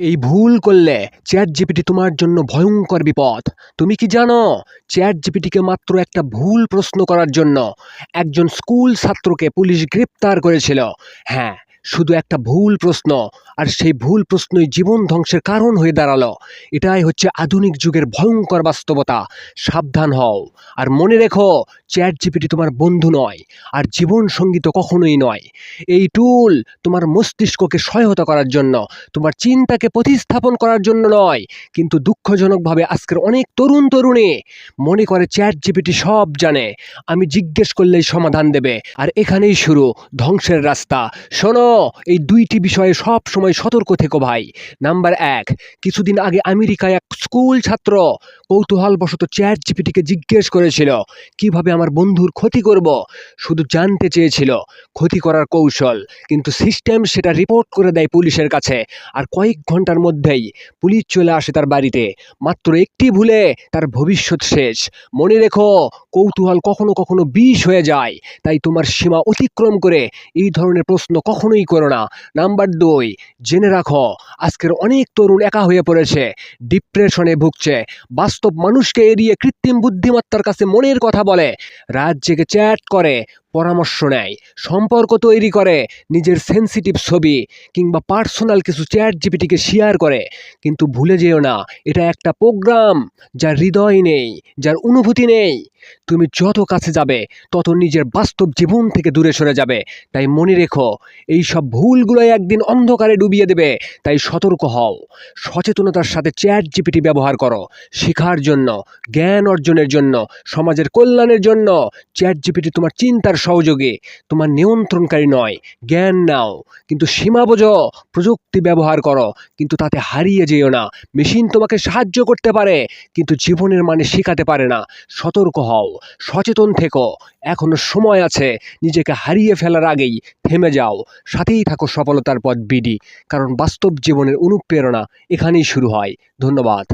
এই ভুল করলে চ্যাট জিপিটি তোমার জন্য ভয়ঙ্কর বিপদ। তুমি কি জানো চ্যাট জিপিটিকে মাত্র একটা ভুল প্রশ্ন করার জন্য একজন স্কুল ছাত্রকে পুলিশ গ্রেপ্তার করেছিল। হ্যাঁ শুধু একটা ভুল প্রশ্ন, আর সেই ভুল প্রশ্নই জীবন ধ্বংসের কারণ হয়ে দাঁড়াল। এটাই হচ্ছে আধুনিক যুগের ভয়ঙ্কর বাস্তবতা। সাবধান হও। আর মনে রেখো চ্যাট জিপিটি তোমার বন্ধু নয়, আর জীবন সঙ্গী তো কখনোই নয়। এই টুল তোমার মস্তিষ্ককে সহায়তা করার জন্য, তোমার চিন্তাকে প্রতিস্থাপন করার জন্য নয়, কিন্তু দুঃখজনকভাবে আজকের অনেক তরুণ তরুণী মনে করে চ্যাট জিপিটি সব জানে। আমি জিজ্ঞেস করলেই সমাধান দেবে। আর এখানেই শুরু, ধ্বংসের রাস্তা। শোনো এই দুইটি বিষয়ে সব সময় সতর্ক থেকো ভাই। নাম্বার এক, কিছুদিন আগে আমেরিকায় এক স্কুল ছাত্র কৌতূহলবশত চ্যাট জিপিটিকে জিজ্ঞেস করেছিল, কীভাবে আমার বন্ধুর ক্ষতি করব? শুধু জানতে চেয়েছিল, ক্ষতি করার কৌশল, কিন্তু সিস্টেম সেটা রিপোর্ট করে দেয় পুলিশের কাছে। আর কয়েক ঘণ্টার মধ্যেই পুলিশ চলে আসে তার বাড়িতে। মাত্র একটি ভুলে তার ভবিষ্যৎ শেষ। মনে রেখো, কৌতূহল কখনো কখনো বিষ হয়ে যায়। তাই তোমার সীমা অতিক্রম করে এই ধরনের প্রশ্ন কখনোই করো না। নাম্বার দুই জেনে রাখো আজকের অনেক তরুণ একা হয়ে পড়েছে ডিপ্রেশনে ভুগছে। বাস্তব মানুষকে এড়িয়ে কৃত্রিম বুদ্ধিমত্তার কাছে মনের কথা বলে, রাত জেগে চ্যাট করে, পরামর্শ নেয়, সম্পর্ক তৈরি করে, নিজের সেন্সিটিভ ছবি কিংবা পার্সোনাল কিছু চ্যাট জিপিটিকে শেয়ার করে। কিন্তু ভুলে যেও না, এটা একটা প্রোগ্রাম যার হৃদয় নেই, যার অনুভূতি নেই। তুমি যত কাছে যাবে, তত নিজের বাস্তব জীবন থেকে দূরে সরে যাবে। তাই মনে রেখো এই সব ভুলগুলো একদিন অন্ধকারে ডুবিয়ে দেবে, তাই সতর্ক হও। সচেতনতার সাথে চ্যাট জিপিটি ব্যবহার করো। শেখার জন্য, জ্ঞান অর্জনের জন্য, সমাজের কল্যাণের জন্য। চ্যাট জিপিটি তোমার চিন্তার সহযোগে, তোমার নিয়ন্ত্রণকারী নয়। জ্ঞান নাও। কিন্তু সীমা বোঝো, প্রযুক্তি ব্যবহার করো। কিন্তু তাতে হারিয়ে যেও না। মেশিন তোমাকে সাহায্য করতে পারে, কিন্তু জীবনের মানে শেখাতে পারে না। সতর্ক হও। সচেতন থেকো। এখনও সময় আছে। নিজেকে হারিয়ে ফেলার আগেই থেমে যাও। সাথেই থাকো সফলতার পথ, বিডি। কারণ বাস্তব জীবনের অনুপ্রেরণা এখানেই শুরু হয়। ধন্যবাদ।